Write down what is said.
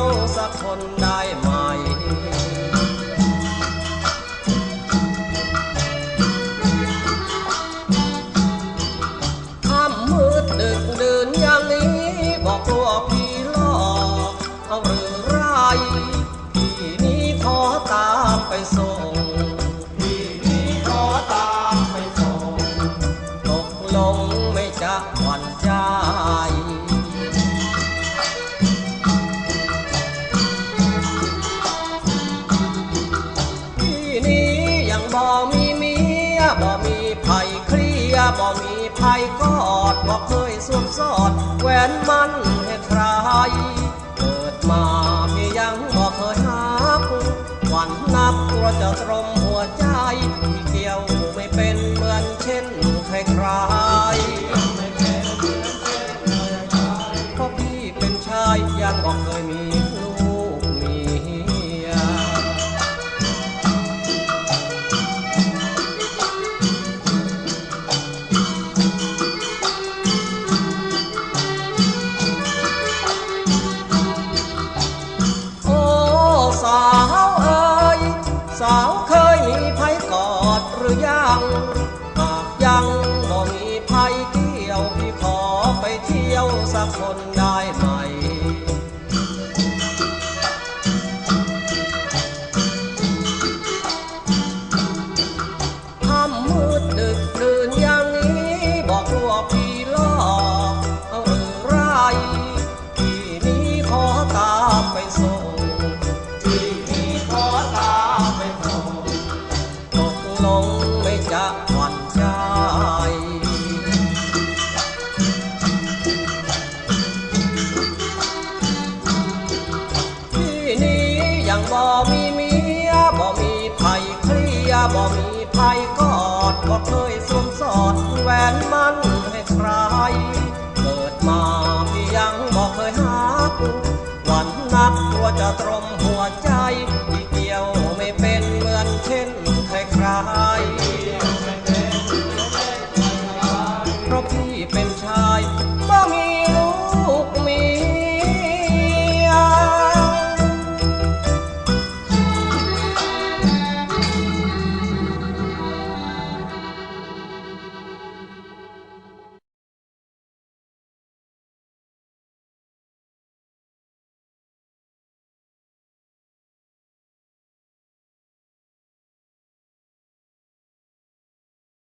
เที่ยวสักคนได้ไหม ค่ำมืดดึกเดินอย่างนี้ บอกกลัวผีหลอกเอาหรือไรพี่นี้ขอตามไปส่งพี่นี้ขอตามไปส่ง ตกลงไม่จะหวั่นใจที่ บ่มีไผ่กอดบ่เคยสวมสอดแหวนมันให้ใคร เกิดมาพี่ยังบ่เคยหักหวันนับกลัวจะตรมหัวใจที่เกี่ยวไม่เป็นเหมือนเช่นใครใครเพราะพี่เป็นชายยังบอกเคยมี หากยังบ่มีภัยเที่ยวพี่ขอไปเที่ยวสักคน บ่มีเมียบ่มีไผ่เคลียบ่มีไผ่กอดบ่เคยสวมสอดแหวนมันให้ใคร เกิดมาพี่ยังบ่เคยหักหวันนักกลัวจะตรมหัวใจ